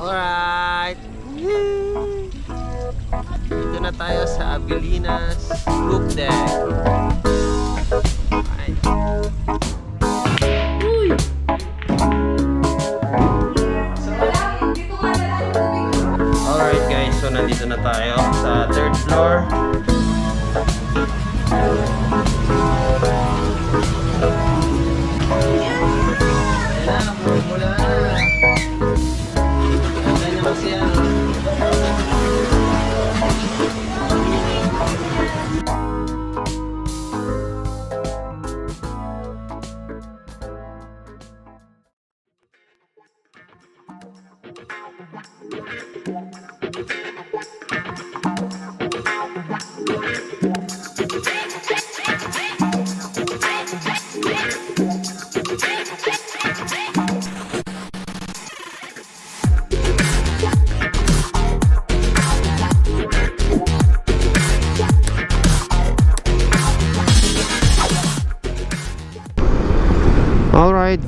Alright! Dito na tayo sa Abilinas Roof Deck. Alright. Alright guys, so nandito na tayo sa third floor.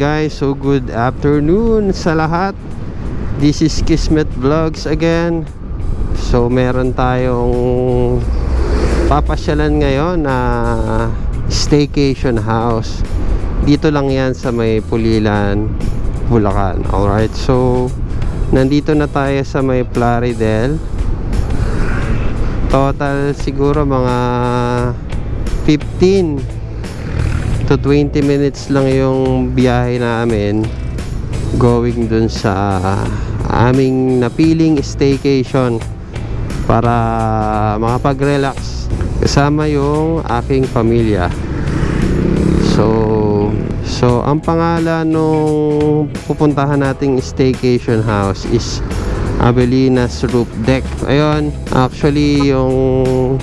Guys, so good afternoon sa lahat. This is Kismet Vlogs again. So meron tayong papasyalan ngayon na staycation house. Dito lang yan sa may Pulilan, Bulacan. Alright, so nandito na tayo sa may Plaridel. Total siguro mga 15 to 20 minutes lang yung biyahe namin going dun sa aming napiling staycation para makapag-relax kasama yung aking pamilya. So so ang pangalan nung pupuntahan nating staycation house is Abelinas Roof Deck. Ayun actually yung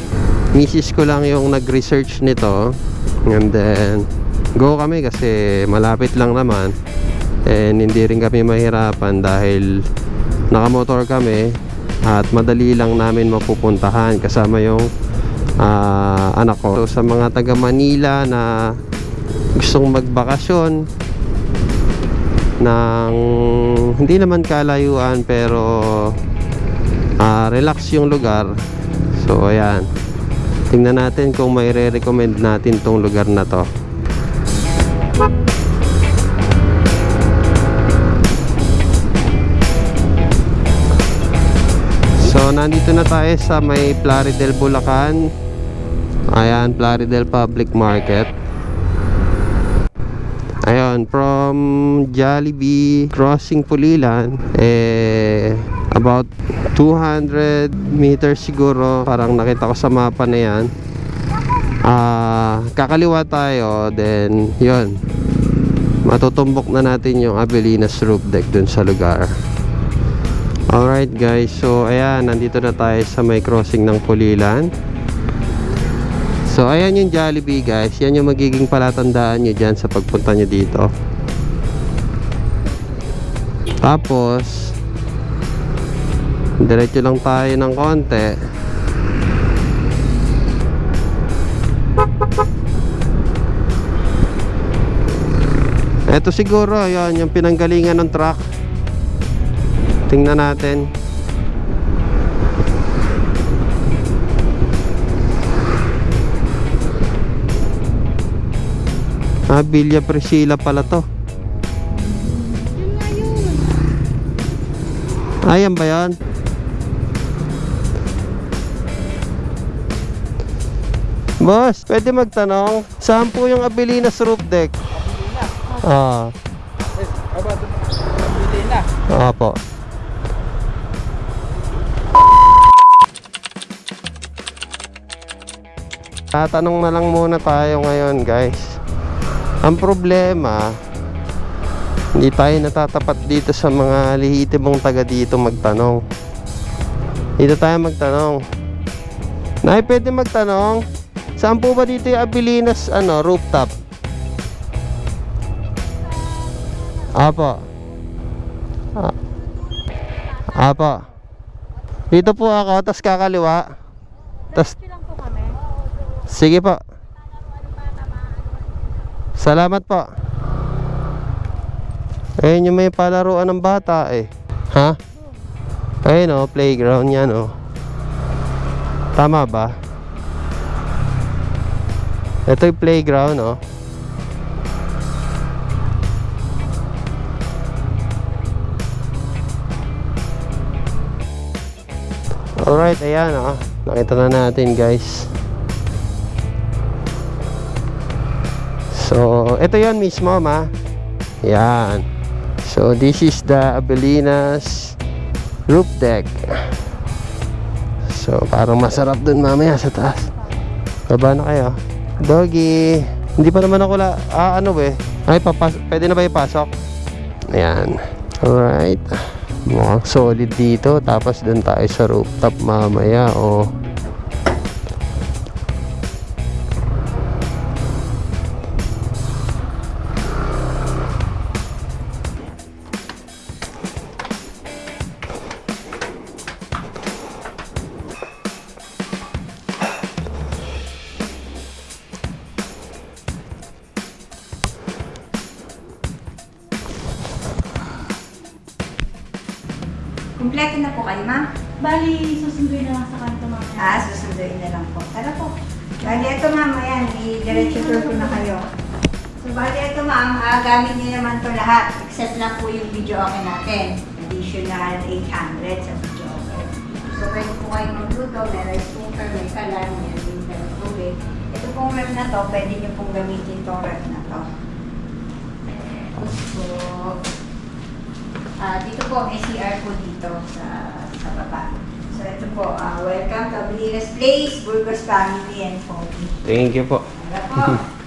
misis ko lang yung nag-research nito. And then go kami kasi malapit lang naman. And hindi rin kami mahirapan dahil nakamotor kami at madali lang namin mapupuntahan kasama yung ah, anak ko. So, sa mga taga Manila na gustong magbakasyon ng hindi naman kalayuan pero ah, relax yung lugar. So ayan. Tingnan natin kung may re-recommend natin tong lugar na to nandito na tayo sa may Plaridel Bulacan. Ayan, Plaridel Public Market. Ayun, from Jollibee crossing Pulilan. Eh about 200 meters siguro parang nakita ko sa mapa na yan. Ah kakaliwa tayo then yun. Matutumbok na natin yung Abelinas roof deck dun sa lugar alright guys. So ayan nandito na tayo sa may crossing ng Pulilan. So ayan yung Jollibee guys. Yan yung magiging palatandaan nyo dyan sa pagpunta nyo dito. Tapos Diretso lang tayo ng konti. Ito siguro yan yung pinanggalingan ng truck Tingnan natin Ah, Villa Priscilla pala to. Ayan ba yan? Boss, pwede magtanong, saan po yung Abilinas roof deck? Ah, Hindi na. opo. Tatanong na lang muna tayo ngayon guys. Ang problema, hindi tayo natatapat dito sa mga lihitimong taga dito magtanong. Dito tayo magtanong. Nay, pwede magtanong? Saan po ba dito yung Abilinas ano, rooftop? Apo. Apo. Dito po ako, tas kakaliwa. Tas, Diretso lang po kami. Sige po. Salamat po. Ayun yung may palaruan ng bata eh. Ha? Ayun oh, playground yan oh. Tama ba? Ito yung playground oh. Alright, ayan oh. Nakita na natin guys. So, ito yon mismo ma. Yan. So, this is the Abelinas roof deck. So, parang masarap dun mamaya sa taas. Baba na kayo. Doggy. Hindi pa naman ako la... Ah, ano ba eh? Ay, papas pwede na ba ipasok? Ayan. Alright. Mukhang solid dito. Tapos dun tayo sa rooftop mamaya. Oh. Magluto, may rice cooker, may kalan, may winter tubig. Ito pong ref na to, pwede niyo pong gamitin tong ref na to. So, Ah, dito po, may CR po dito sa sa baba. So, ito po, ah, welcome to Abilinas Place, Burgos Family and Foggy. Thank you po. Tara po,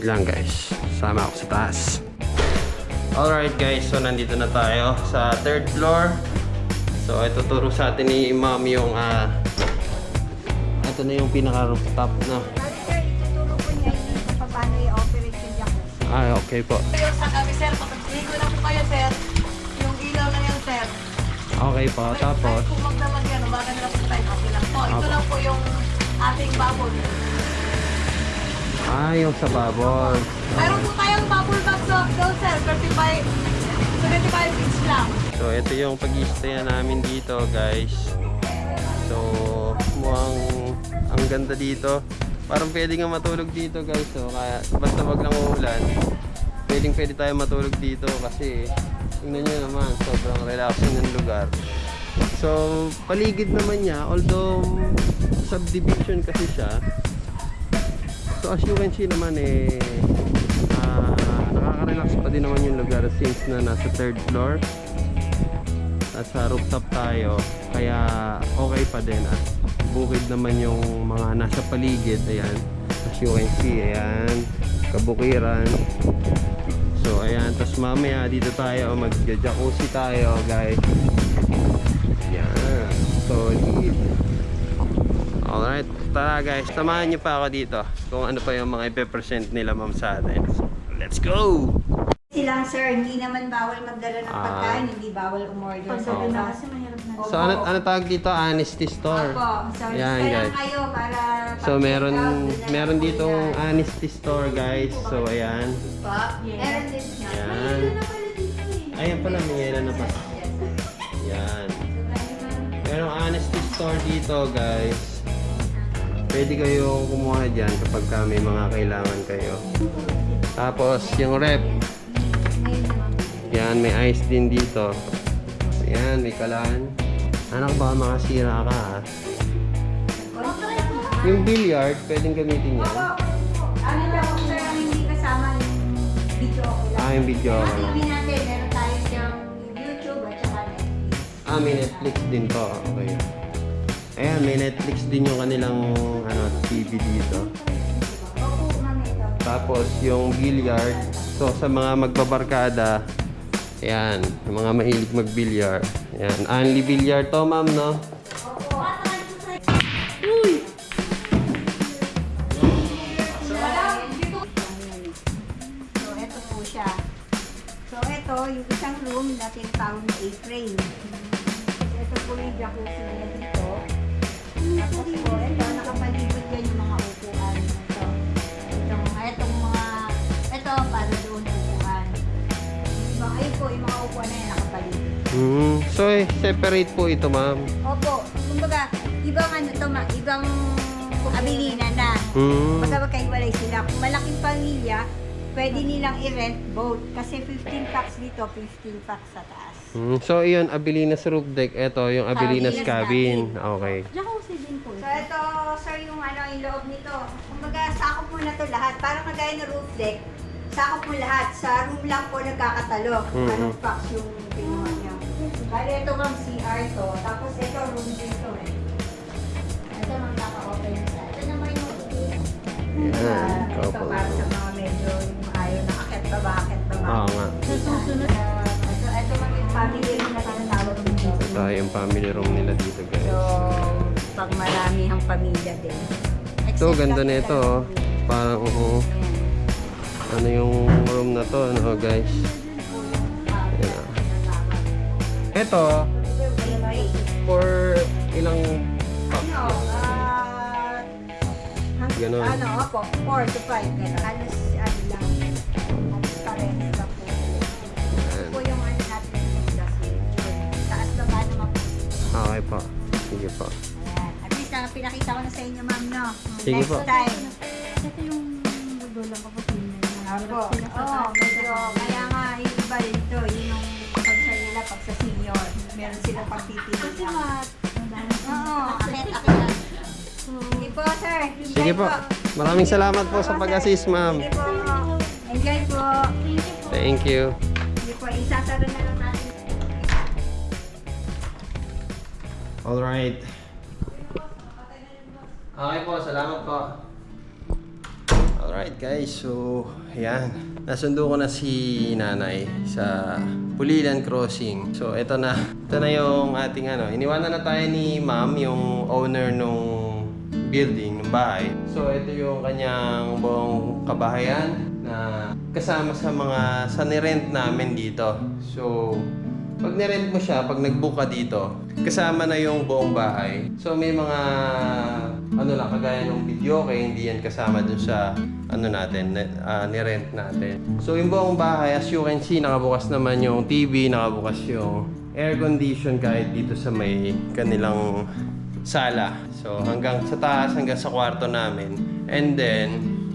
Wait lang guys. Sama ako sa taas. Alright guys, so nandito na tayo sa third floor. So ito turo sa atin ni Ma'am yung ah ito na yung pinaka rooftop na. Sir, ituturo po niya kung paano i-operate yung jacuzzi. Ah, okay po. Yung sa kami, sir, lang po kayo, sir. Yung ilaw na yan, sir. Okay po. Tapos, Kahit kung magdamag yan, umaga na lang po tayo, okay lang po. Ito lang po yung ating bubble. Ah, yung sa bubble. Mayroon po tayong bubble box of sir. 35, 75 each lang. So ito yung pag namin dito guys. So mukhang ang ganda dito. Parang pwede nga matulog dito guys. So kaya basta wag lang uulan. Pwedeng pwede tayo matulog dito kasi tingnan nyo naman sobrang relaxing ng lugar. So paligid naman niya although subdivision kasi siya. So as you can see naman eh ah, nakaka-relax pa din naman yung lugar since na nasa third floor. At sa rooftop tayo kaya okay pa din. At bukid naman yung mga nasa paligid ayan. As you can see ayan kabukiran. So ayan tas mamaya dito tayo mag jacuzzi tayo guys alright tara guys samahan nyo pa ako dito kung ano pa yung mga ipe-present nila ma'am sa atin so, let's go Silang sir, hindi naman bawal magdala ng Ah. pagkain, hindi bawal umorder sa Pagsabi na kasi mahirap na. so ano, ano tawag dito honesty store Opo, so Yan, guys. kayo para So pag-check meron out, dun na meron lang po ditong yan. honesty store guys. So ayan. Po, Yes. meron din yan. Ayan. Ayan pala may yelo na pa. Yan. Merong honesty store dito guys. Pwede kayo kumuha dyan kapag ka may mga kailangan kayo. Tapos yung rep. Yan, may ice din dito. Yan, may kalan. Anak ba makasira ka ha? Yung billiard, pwedeng gamitin yan. Ano daw kung sir ang hindi kasama yung video ko lang. Ah, yung video Yung ko lang. TV natin, meron tayo siyang YouTube at saka Netflix. Ah, may Netflix din to. Okay. Ayan, may Netflix din yung kanilang ano, TV dito. Tapos yung billiard. So sa mga magbabarkada, ayan, yung mga mahilig mag-billiard. Ayan, only billiard to, ma'am, no? So, ito po siya. So, ito, yung isang room na tinatawag na A-frame. Ito po yung jacuzzi dito. Tapos po, ito, nakapalibot yan yung mga upuan. Ito. Itong, itong mga, ito, para doon upuan. So, ayun po, yung mga upuan na yan nakapalibot. Hmm. So, eh, separate po ito, ma'am. Opo, kumbaga, ibang ano to, ma, ibang abilina na. Hmm. Baga magkahiwalay sila. Kung malaking pamilya, pwede nilang i-rent both. Kasi 15 packs dito, 15 packs sa taas. Hmm. So, iyon, Abilinas roof deck. Ito, yung Abilinas Abilinas cabin. Okay. Jacuzzi din po. So ito, sir, yung ano, yung loob nito. Kumbaga, sakop mo na to lahat. Parang kagaya ng roof deck, sakop mo lahat. Sa room lang po nagkakatalo. Mhm. Anong packs yung kinuha niya. Bali, ito kang CR to. Tapos ito, room dito eh. Ito mga naka-open sa. Ito naman yung Yan, Ah, ito couple. para sa mga medyo yung ayaw na akit baba, akit baba. Oo nga. Sa susunod, Ah, family room na tinatawag dito. Ito yung family room nila dito, guys. So, pag marami ang pamilya din. Ito, ganda na ito, oh. Parang, uh, ano yung room na to, ano, guys. Yan, ah. Ito, for ilang packs Ano, yan? ah, Ganon. Ano, opo, 4 to 5. Gano'n. Halos, ano lang. Halos Sige po. Ayan. At least, na, pinakita ko na sa inyo, ma'am, no? Sige Next po. time. ito yung magulang ko po. Opo. Oo, medyo, kaya nga, yung iba dito, yun yung concern nila pag sa senior. Meron silang pagpipili. Kasi nga, Oo, akit, po, sir. Enjoy Sige po. Maraming salamat po sa pag-assist, ma'am. Sige po. Enjoy po. Thank you. Alright. Okay po, salamat po. Alright guys, so ayan. Nasundo ko na si nanay sa Pulilan Crossing. So ito na. Ito na yung ating ano. Iniwanan na tayo ni ma'am, yung owner nung building, ng bahay. So ito yung kanyang buong kabahayan na kasama sa mga sa nirent namin dito. So pag nirent mo siya, pag nag-book ka dito, kasama na yung buong bahay. So may mga ano lang, kagaya ng video kaya hindi yan kasama dun sa ano natin, uh, nirent natin. So yung buong bahay, as you can see, nakabukas naman yung TV, nakabukas yung air condition kahit dito sa may kanilang sala. So hanggang sa taas, hanggang sa kwarto namin. And then,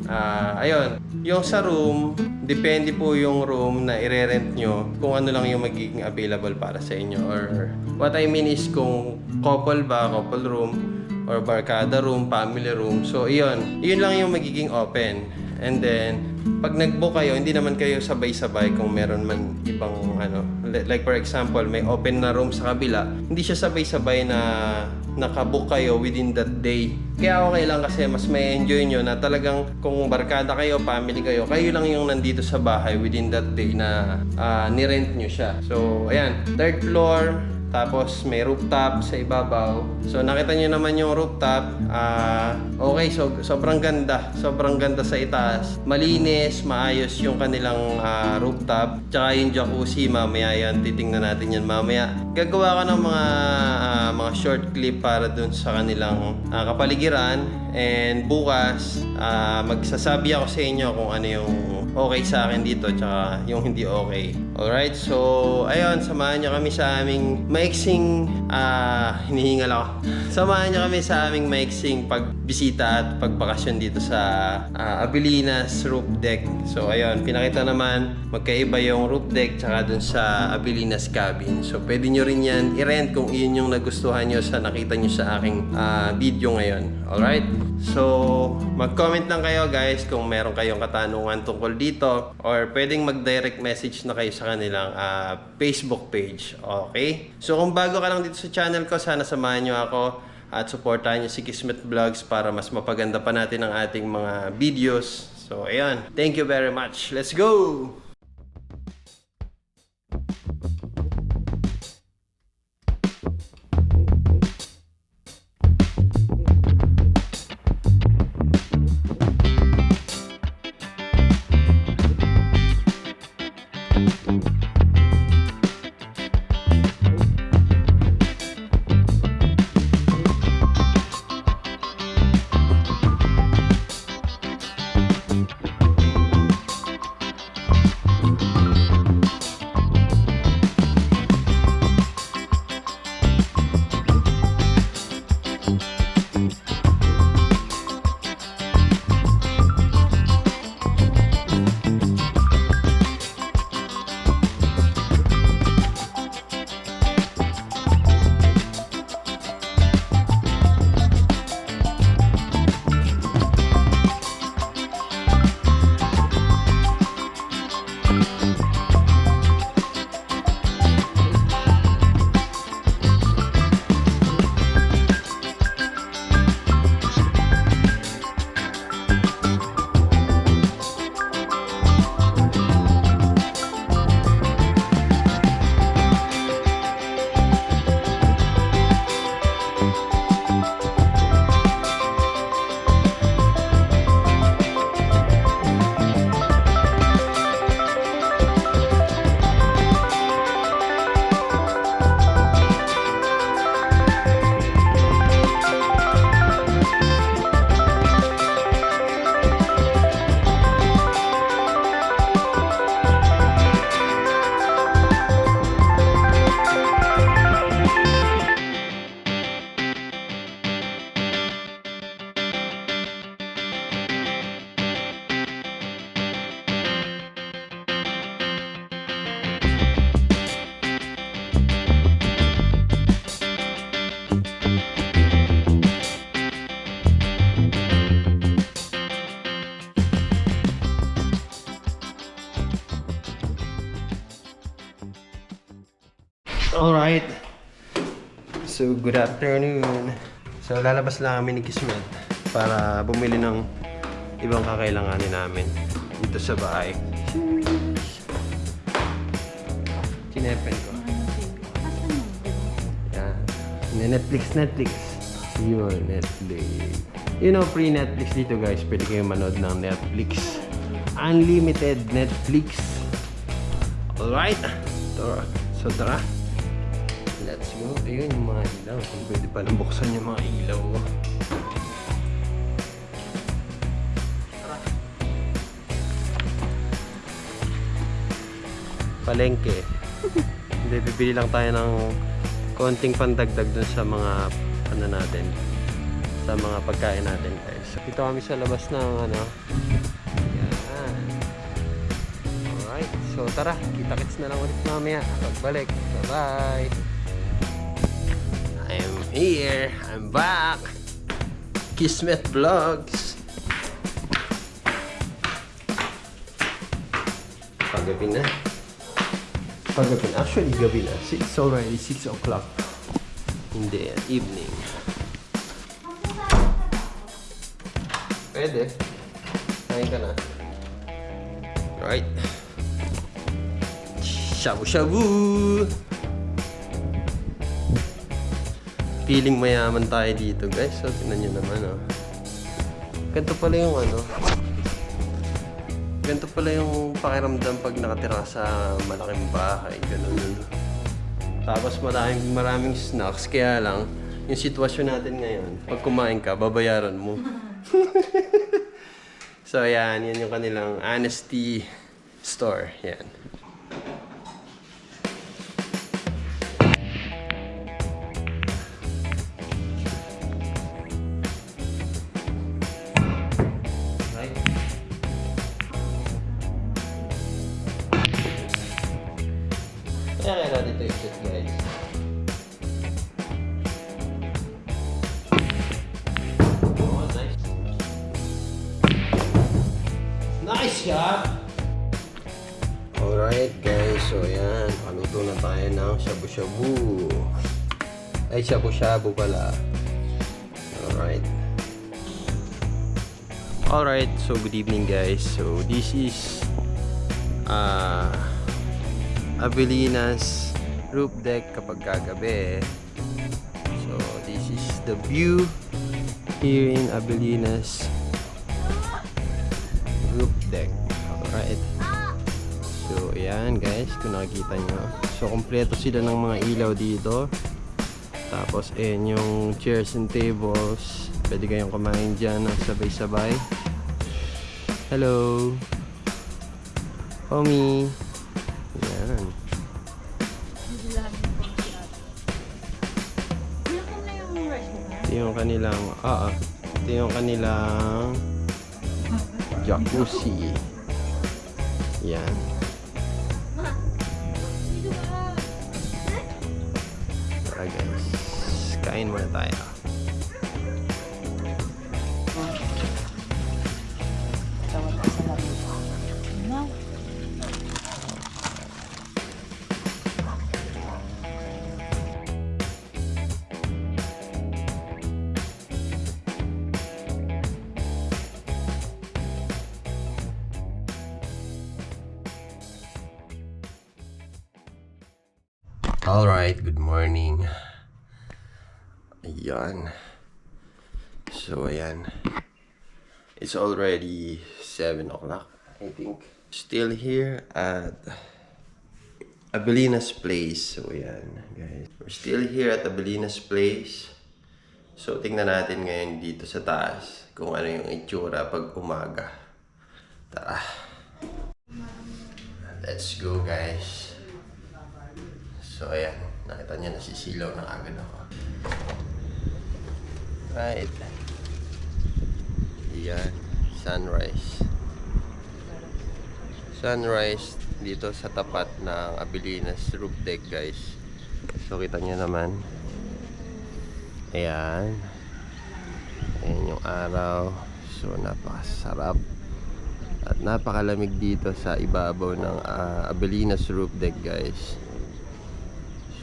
ah ayun, yung sa room, depende po yung room na ire-rent nyo kung ano lang yung magiging available para sa inyo. Or what I mean is kung couple ba, couple room, or barkada room, family room. So, iyon. Iyon lang yung magiging open. And then, pag nag-book kayo, hindi naman kayo sabay-sabay kung meron man ibang ano. li- Like for example, may open na room sa kabila. Hindi siya sabay-sabay na nakabook kayo within that day. Kaya okay lang kasi mas may enjoy nyo na talagang kung barkada kayo, family kayo, kayo lang yung nandito sa bahay within that day na ah, nirent nyo siya. So, ayan. Third floor, tapos may rooftop sa ibabaw. So nakita niyo naman yung rooftop. Ah, okay, so sobrang ganda. Sobrang ganda sa itaas. Malinis, maayos yung kanilang ah, rooftop. Tsaka yung jacuzzi, mamaya yan. Titingnan natin yan mamaya. Gagawa ko ng mga ah, mga short clip para dun sa kanilang ah, kapaligiran. And bukas, ah, magsasabi ako sa inyo kung ano yung okay sa akin dito tsaka yung hindi okay. Alright, so ayun, samahan niyo kami sa aming maiksing, ah, hinihingal ako. Samahan niyo kami sa aming maiksing pagbisita at pagbakasyon dito sa ah, Abilinas Roof Deck. So ayun, pinakita naman magkaiba yung roof deck tsaka dun sa Abilinas Cabin. So pwede nyo rin yan i-rent kung iyon yung nagustuhan nyo sa nakita nyo sa aking ah, video ngayon. Alright? So, mag-comment lang kayo guys kung meron kayong katanungan tungkol dito or pwedeng mag-direct message na kayo sa kanilang ah, Facebook page. Okay? So, kung bago ka lang dito sa channel ko, sana samahan nyo ako at supportahan nyo si Kismet Vlogs para mas mapaganda pa natin ang ating mga videos. So, ayan. Thank you very much. Let's go! Good afternoon. So, lalabas lang kami ni Kismet para bumili ng ibang kakailanganin namin dito sa bahay. Sinepen ko. Yan. Netflix, Netflix. Yun, Netflix. You know, free Netflix dito guys. Pwede kayong manood ng Netflix. Unlimited Netflix. Alright. So, tara. Go. Ayun yung mga ilaw. Kung pwede pa lang buksan yung mga ilaw. Tara. Palengke. Hindi, bibili lang tayo ng konting pandagdag dun sa mga ano natin sa mga pagkain natin guys. Dito kami sa labas ng ano. Yan. Alright. So tara, kita-kits na lang ulit mamaya. Pagbalik. Bye-bye. I'm here. I'm back. Kismet Vlogs. Paggabi na. Paggabi na. Actually, gabi na. It's already 6 o'clock in the evening. Pwede. Kain ka na. Right. Shabu-shabu! Feeling mayaman tayo dito, guys. So, tingnan nyo naman, oh. Ganito pala yung ano. Ganito pala yung pakiramdam pag nakatira sa malaking bahay. Ganun. Tapos maraming, maraming snacks. Kaya lang, yung sitwasyon natin ngayon, pag kumain ka, babayaran mo. so, yan. Yan yung kanilang honesty store. Yan. So good evening guys. So this is uh, Avelinas roof deck kapag kagabi. So this is the view here in Avelinas roof deck. Alright. So ayan guys, kung nakikita nyo. So kompleto sila ng mga ilaw dito. Tapos ayan yung chairs and tables. Pwede kayong kumain dyan ng sabay-sabay. Hello. Homie. Yan. Ito yung kanilang, ah, ah. ito yung kanilang jacuzzi. Yan. Tara guys. Kain muna tayo. It's already 7 o'clock, I think. Still here at Abelina's Place. So, ayan, guys. We're still here at Abelina's Place. So, tingnan natin ngayon dito sa taas kung ano yung itsura pag umaga. Tara. Let's go, guys. So, ayan. Nakita niya nasisilaw na agad ako. Right. Ayan. Sunrise. Sunrise dito sa tapat ng Abilinas roof deck, guys. So, kita niyo naman. Ayan. Ayan yung araw. So, napakasarap. At napakalamig dito sa ibabaw ng uh, Abilinas roof deck, guys. So,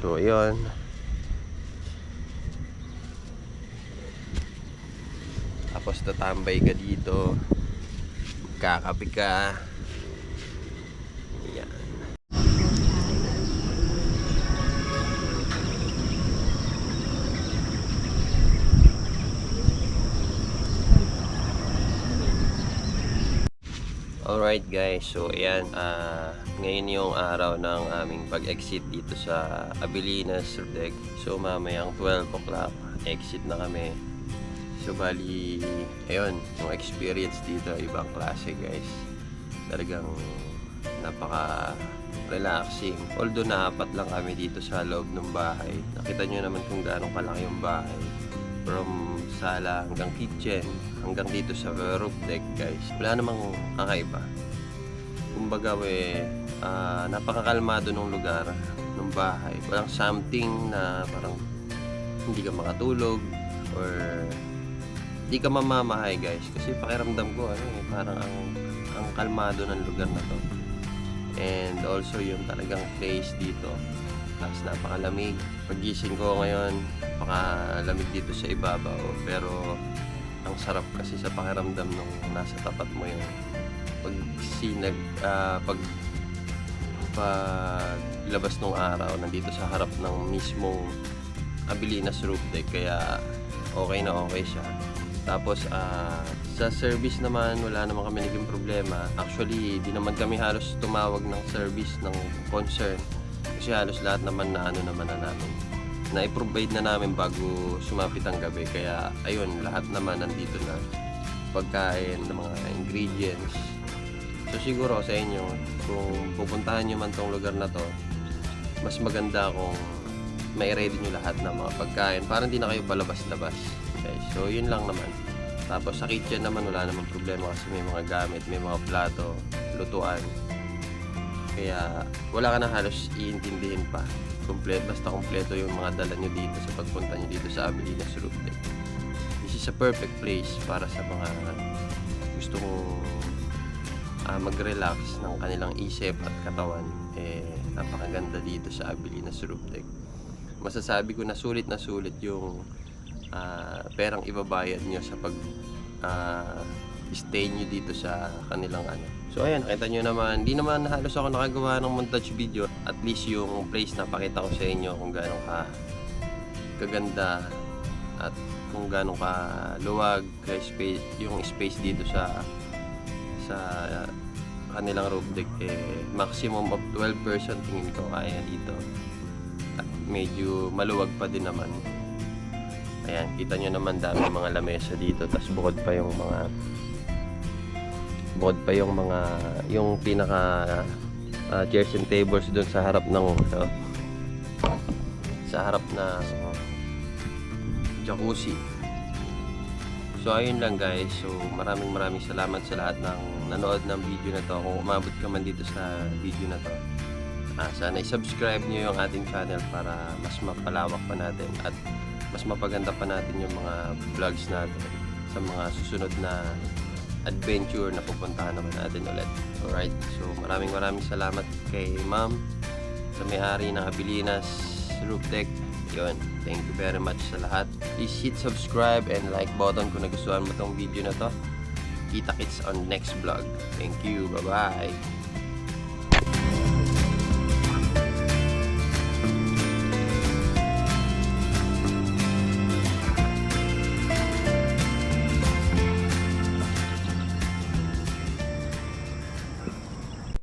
So, yun. Tapos tatambay ka dito. Kakapi ka. Yan. Alright guys, so ayan, ah, ngayon yung araw ng aming pag-exit dito sa Abilinas Deck. So mamayang 12 o'clock, exit na kami. So bali, ayun, yung experience dito, ibang klase guys. Talagang napaka relaxing. Although naapat lang kami dito sa loob ng bahay. Nakita nyo naman kung gaano kalaki yung bahay. From sala hanggang kitchen, hanggang dito sa roof deck guys. Wala namang kakaiba. Kumbaga we, ah, napakakalmado ng lugar, ng bahay. Walang something na parang hindi ka makatulog or hindi ka mamamahay guys. Kasi pakiramdam ko ano eh, parang ang ang kalmado ng lugar na to. And also yung talagang place dito tapos napakalamig. Pagising ko ngayon napakalamig dito sa ibabaw. Pero ang sarap kasi sa pakiramdam nung nasa tapat mo yung pag sinag ah, pag paglabas ng araw nandito sa harap ng mismong Abilinas roof deck. Kaya okay na okay siya tapos ah, sa service naman wala naman kami naging problema. Actually di naman kami halos tumawag ng service ng concern. Kasi halos lahat naman na ano naman na namin na i-provide na namin bago sumapit ang gabi. Kaya ayun lahat naman nandito na. Pagkain ng mga ingredients. So siguro sa inyo kung pupuntahan nyo man tong lugar na to mas maganda kung may ready nyo lahat ng mga pagkain. Para hindi na kayo palabas-labas okay, so yun lang naman. Tapos sa kitchen naman wala namang problema kasi may mga gamit may mga plato lutuan. Kaya wala ka na halos iintindihin pa. Kompleto basta kompleto yung mga dala nyo dito sa pagpunta nyo dito sa Abilinas Roof Deck this is a perfect place para sa mga gustong ah, mag-relax ng kanilang isip at katawan. Eh napakaganda dito sa Abilinas Roof Deck masasabi ko na sulit na sulit yung ah, perang ibabayad nyo sa pag ah, stay nyo dito sa kanilang ano. So ayan, nakita nyo naman, di naman halos ako nakagawa ng montage video. At least yung place na pakita ko sa inyo kung gaano ka kaganda at kung gaano ka luwag ka space, yung space dito sa sa kanilang roof deck eh, maximum of 12 person tingin ko kaya dito at medyo maluwag pa din naman ayan kita nyo naman dami mga lamesa dito tas bukod pa yung mga bukod pa yung mga yung pinaka ah, chairs and tables doon sa harap ng ano, sa harap na jacuzzi So ayun lang guys. So maraming maraming salamat sa lahat ng nanood ng video na to. Kung umabot ka man dito sa video na to. Ah, sana i-subscribe nyo yung ating channel para mas mapalawak pa natin at mas mapaganda pa natin yung mga vlogs natin sa mga susunod na adventure na pupuntahan naman natin ulit. Alright, so maraming maraming salamat kay ma'am sa may-ari ng Abilinas Roof Deck. Yun, thank you very much sa lahat. Please hit subscribe and like button kung nagustuhan mo tong video na to. Kita kits on next vlog. Thank you, bye-bye!